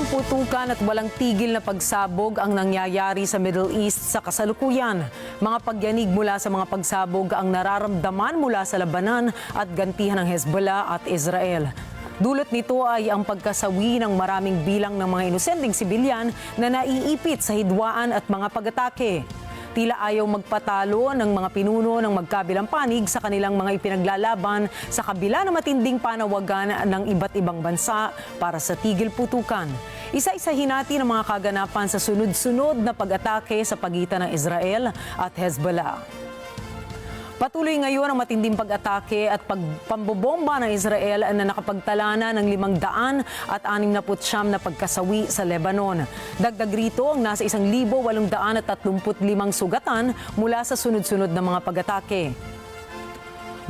ng putukan at walang tigil na pagsabog ang nangyayari sa Middle East sa kasalukuyan. Mga pagyanig mula sa mga pagsabog ang nararamdaman mula sa labanan at gantihan ng Hezbollah at Israel. Dulot nito ay ang pagkasawi ng maraming bilang ng mga inosenteng sibilyan na naiipit sa hidwaan at mga pag-atake. Tila ayaw magpatalo ng mga pinuno ng magkabilang panig sa kanilang mga ipinaglalaban sa kabila ng matinding panawagan ng iba't ibang bansa para sa tigil putukan. Isa-isahin natin ang mga kaganapan sa sunod-sunod na pag-atake sa pagitan ng Israel at Hezbollah. Patuloy ngayon ang matinding pag-atake at pagpambobomba ng Israel na nakapagtala na ng 500 at 69 na pagkasawi sa Lebanon. Dagdag rito ang nasa 1,835 sugatan mula sa sunod-sunod na mga pag-atake.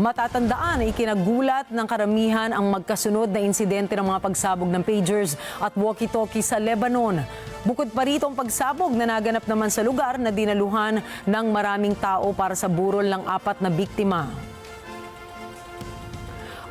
Matatandaan, ikinagulat ng karamihan ang magkasunod na insidente ng mga pagsabog ng pagers at walkie-talkie sa Lebanon. Bukod pa rito ang pagsabog na naganap naman sa lugar na dinaluhan ng maraming tao para sa burol ng apat na biktima.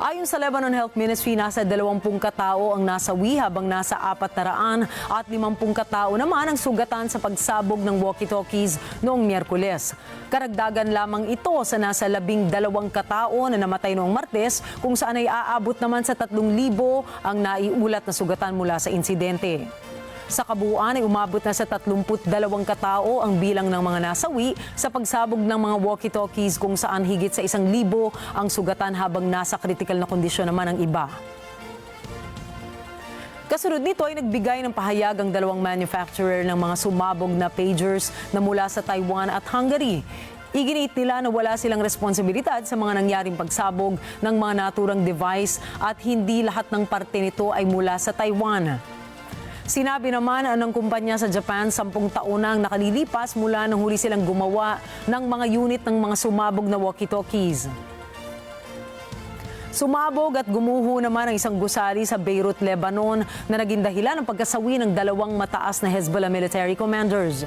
Ayon sa Lebanon Health Ministry, nasa 20 katao ang nasawi habang nasa 400 at 50 katao naman ang sugatan sa pagsabog ng walkie-talkies noong Miyerkules. Karagdagan lamang ito sa nasa 12 katao na namatay noong Martes kung saan ay aabot naman sa 3,000 ang naiulat na sugatan mula sa insidente. Sa kabuuan ay umabot na sa 32 katao ang bilang ng mga nasawi sa pagsabog ng mga walkie-talkies kung saan higit sa isang libo ang sugatan habang nasa kritikal na kondisyon naman ang iba. Kasunod nito ay nagbigay ng pahayag ang dalawang manufacturer ng mga sumabog na pagers na mula sa Taiwan at Hungary. Iginit nila na wala silang responsibilidad sa mga nangyaring pagsabog ng mga naturang device at hindi lahat ng parte nito ay mula sa Taiwan. Sinabi naman ng kumpanya sa Japan, sampung taon na ang nakalilipas mula nang huli silang gumawa ng mga unit ng mga sumabog na walkie-talkies. Sumabog at gumuho naman ang isang gusali sa Beirut, Lebanon na naging dahilan ng pagkasawi ng dalawang mataas na Hezbollah military commanders.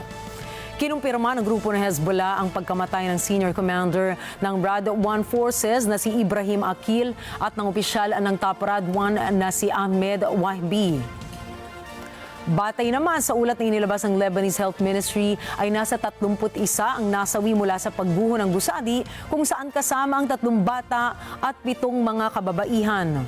Kinumpirma ng grupo ng Hezbollah ang pagkamatay ng senior commander ng Rad 1 Forces na si Ibrahim Akil at ng opisyal ng Top Rad 1 na si Ahmed Wahbi. Batay naman sa ulat na inilabas ng Lebanese Health Ministry ay nasa 31 ang nasawi mula sa pagguho ng gusadi kung saan kasama ang tatlong bata at pitong mga kababaihan.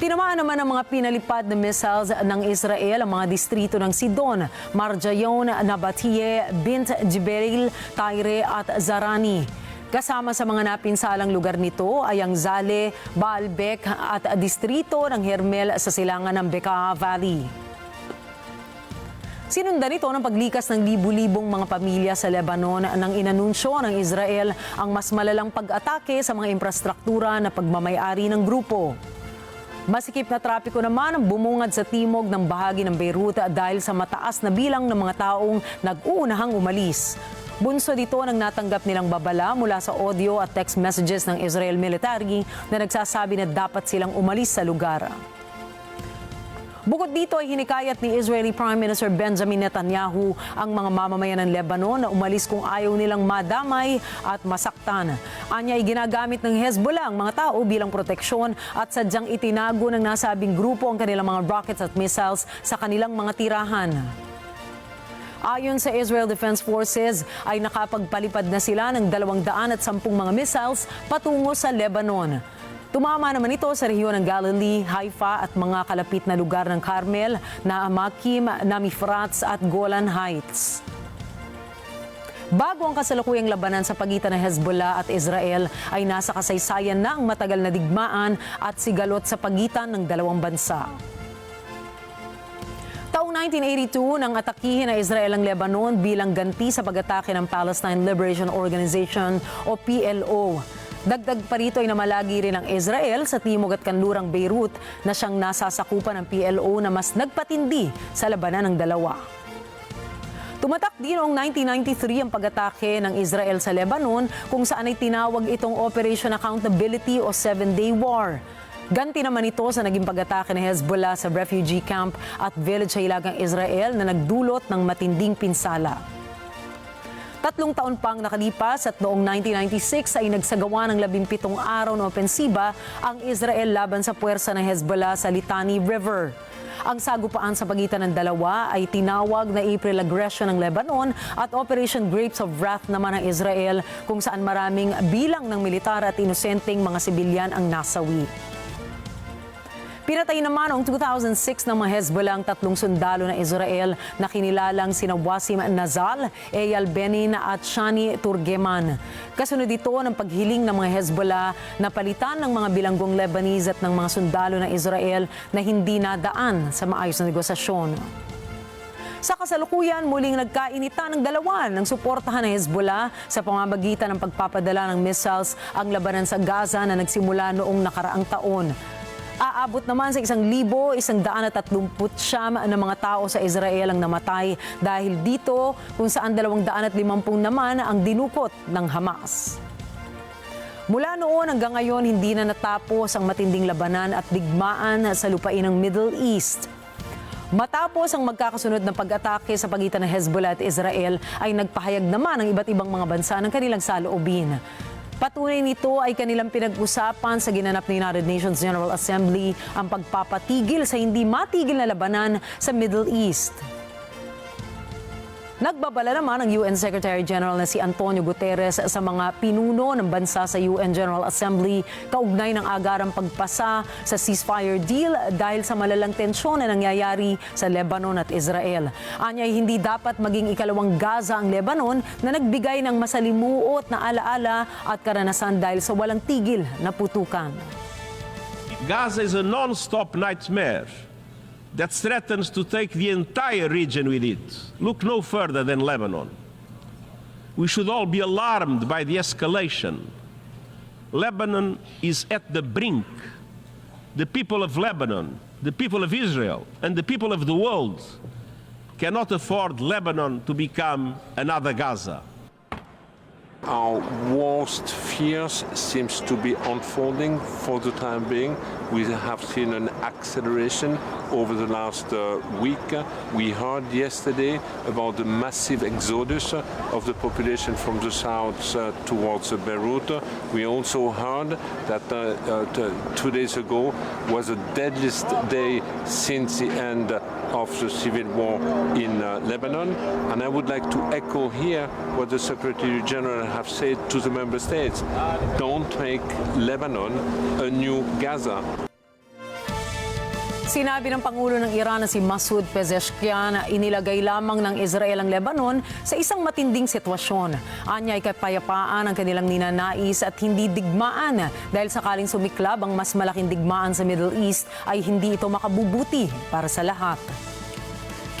Tinamaan naman ang mga pinalipad na missiles ng Israel ang mga distrito ng Sidon, Marjayon, Nabatie, Bint Jibril, Tyre at Zarani. Kasama sa mga napinsalang lugar nito ay ang Zale, Baalbek at distrito ng Hermel sa silangan ng Bekaa Valley. Sinundan ito ng paglikas ng libu-libong mga pamilya sa Lebanon nang inanunsyo ng Israel ang mas malalang pag-atake sa mga infrastruktura na pagmamayari ng grupo. Masikip na trapiko naman ang bumungad sa timog ng bahagi ng Beirut dahil sa mataas na bilang ng mga taong nag-uunahang umalis. Bunso dito nang natanggap nilang babala mula sa audio at text messages ng Israel military na nagsasabi na dapat silang umalis sa lugar. Bukod dito ay hinikayat ni Israeli Prime Minister Benjamin Netanyahu ang mga mamamayan ng Lebanon na umalis kung ayaw nilang madamay at masaktan. Anya ay ginagamit ng Hezbollah ang mga tao bilang proteksyon at sadyang itinago ng nasabing grupo ang kanilang mga rockets at missiles sa kanilang mga tirahan. Ayon sa Israel Defense Forces, ay nakapagpalipad na sila ng 210 mga missiles patungo sa Lebanon. Tumama naman ito sa rehiyon ng Galilee, Haifa at mga kalapit na lugar ng Carmel, Naamakim, Namifrats at Golan Heights. Bago ang kasalukuyang labanan sa pagitan ng Hezbollah at Israel ay nasa kasaysayan na ang matagal na digmaan at sigalot sa pagitan ng dalawang bansa. Taong 1982 nang atakihin ng Israel ang Lebanon bilang ganti sa pag-atake ng Palestine Liberation Organization o PLO. Dagdag pa rito ay namalagi rin ang Israel sa timog at kanlurang Beirut na siyang nasasakupan ng PLO na mas nagpatindi sa labanan ng dalawa. Tumatak din noong 1993 ang pag-atake ng Israel sa Lebanon kung saan ay tinawag itong Operation Accountability o Seven-Day War. Ganti naman ito sa naging pag-atake ng Hezbollah sa refugee camp at village sa Hilagang Israel na nagdulot ng matinding pinsala. Tatlong taon pang nakalipas at noong 1996 ay nagsagawa ng 17 araw na opensiba ang Israel laban sa puwersa ng Hezbollah sa Litani River. Ang sagupaan sa pagitan ng dalawa ay tinawag na April Aggression ng Lebanon at Operation Grapes of Wrath naman ng Israel kung saan maraming bilang ng militar at inosenteng mga sibilyan ang nasawi. Pinatay naman noong 2006 ng mga Hezbollah ang tatlong sundalo ng Israel na kinilalang sina Wasim Nazal, Eyal Benin at Shani Turgeman. Kasunod ito ng paghiling ng mga Hezbollah na palitan ng mga bilanggong Lebanese at ng mga sundalo ng Israel na hindi nadaan sa maayos na negosasyon. Sa kasalukuyan, muling nagkainitan ng dalawa ng suportahan ng Hezbollah sa pamamagitan ng pagpapadala ng missiles ang labanan sa Gaza na nagsimula noong nakaraang taon. Aabot naman sa isang libo, isang daan at tatlumput siyam na mga tao sa Israel ang namatay dahil dito kung saan dalawang daan at limampung naman ang dinukot ng Hamas. Mula noon hanggang ngayon, hindi na natapos ang matinding labanan at digmaan sa lupain ng Middle East. Matapos ang magkakasunod na pag-atake sa pagitan ng Hezbollah at Israel, ay nagpahayag naman ang iba't ibang mga bansa ng kanilang saloobin. Patunay nito ay kanilang pinag-usapan sa ginanap ng United Nations General Assembly ang pagpapatigil sa hindi matigil na labanan sa Middle East. Nagbabala naman ang UN Secretary General na si Antonio Guterres sa mga pinuno ng bansa sa UN General Assembly kaugnay ng agarang pagpasa sa ceasefire deal dahil sa malalang tensyon na nangyayari sa Lebanon at Israel. Anya hindi dapat maging ikalawang Gaza ang Lebanon na nagbigay ng masalimuot na alaala at karanasan dahil sa walang tigil na putukan. Gaza is a non-stop nightmare that threatens to take the entire region with it. Look no further than Lebanon. We should all be alarmed by the escalation. Lebanon is at the brink. The people of Lebanon, the people of Israel, and the people of the world cannot afford Lebanon to become another Gaza. Our worst fears seems to be unfolding for the time being. We have seen an acceleration over the last uh, week. We heard yesterday about the massive exodus of the population from the south uh, towards uh, Beirut. We also heard that uh, uh, two days ago was the deadliest day since the end of the civil war in uh, Lebanon. And I would like to echo here what the Secretary General have said to the member states. Don't make Lebanon a new Gaza. Sinabi ng Pangulo ng Iran na si Masoud Pezeshkian na inilagay lamang ng Israel ang Lebanon sa isang matinding sitwasyon. Anya ay kapayapaan ang kanilang ninanais at hindi digmaan dahil sakaling sumiklab ang mas malaking digmaan sa Middle East ay hindi ito makabubuti para sa lahat.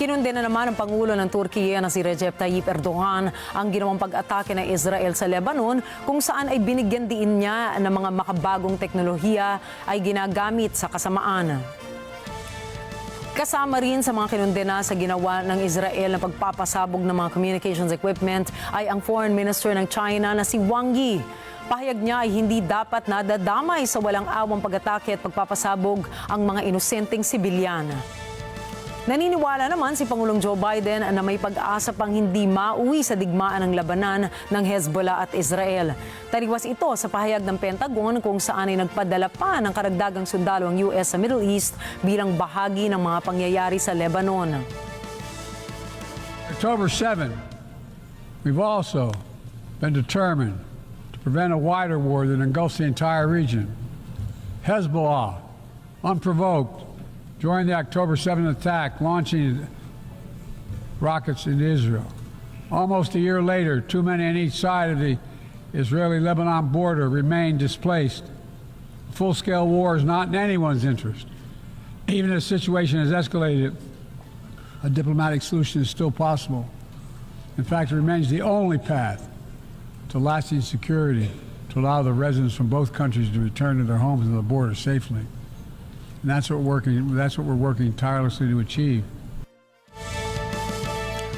Kinundi na naman ng Pangulo ng Turkiye na si Recep Tayyip Erdogan ang ginawang pag-atake ng Israel sa Lebanon kung saan ay binigyan diin niya ng mga makabagong teknolohiya ay ginagamit sa kasamaan. Kasama rin sa mga kinundena sa ginawa ng Israel na pagpapasabog ng mga communications equipment ay ang Foreign Minister ng China na si Wang Yi. Pahayag niya ay hindi dapat nadadamay sa walang awang pag-atake at pagpapasabog ang mga inosenteng sibilyan. Naniniwala naman si Pangulong Joe Biden na may pag-asa pang hindi mauwi sa digmaan ng labanan ng Hezbollah at Israel. Taliwas ito sa pahayag ng Pentagon kung saan ay nagpadala pa ng karagdagang sundalo ang US sa Middle East bilang bahagi ng mga pangyayari sa Lebanon. October 7, we've also been determined to prevent a wider war that engulfs the entire region. Hezbollah, unprovoked, joined the October 7th attack, launching rockets into Israel. Almost a year later, too many on each side of the Israeli Lebanon border remain displaced. Full scale war is not in anyone's interest. Even if the situation has escalated, a diplomatic solution is still possible. In fact, it remains the only path to lasting security to allow the residents from both countries to return to their homes and the border safely. And that's what we're working that's what we're working tirelessly to achieve.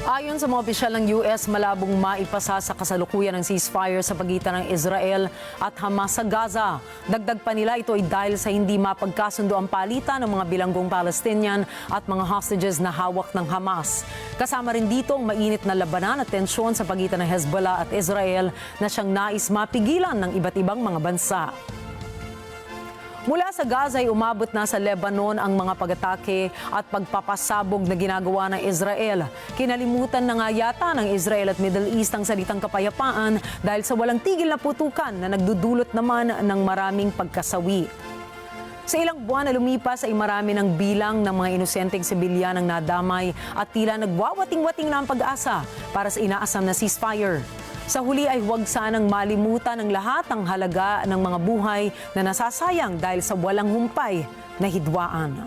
Ayon sa mga opisyal ng US, malabong maipasa sa kasalukuyan ng ceasefire sa pagitan ng Israel at Hamas sa Gaza. Dagdag pa nila ito ay dahil sa hindi mapagkasundo ang palitan ng mga bilanggong Palestinian at mga hostages na hawak ng Hamas. Kasama rin dito ang mainit na labanan at tensyon sa pagitan ng Hezbollah at Israel na siyang nais mapigilan ng iba't ibang mga bansa. Mula sa Gaza ay umabot na sa Lebanon ang mga pag-atake at pagpapasabog na ginagawa ng Israel. Kinalimutan na nga yata ng Israel at Middle East ang salitang kapayapaan dahil sa walang tigil na putukan na nagdudulot naman ng maraming pagkasawi. Sa ilang buwan na lumipas ay marami ng bilang ng mga inosenteng sibilyan ang nadamay at tila nagwawating-wating na ang pag-asa para sa inaasam na ceasefire. Sa huli ay huwag sanang malimutan ang lahat ng halaga ng mga buhay na nasasayang dahil sa walang humpay na hidwaan.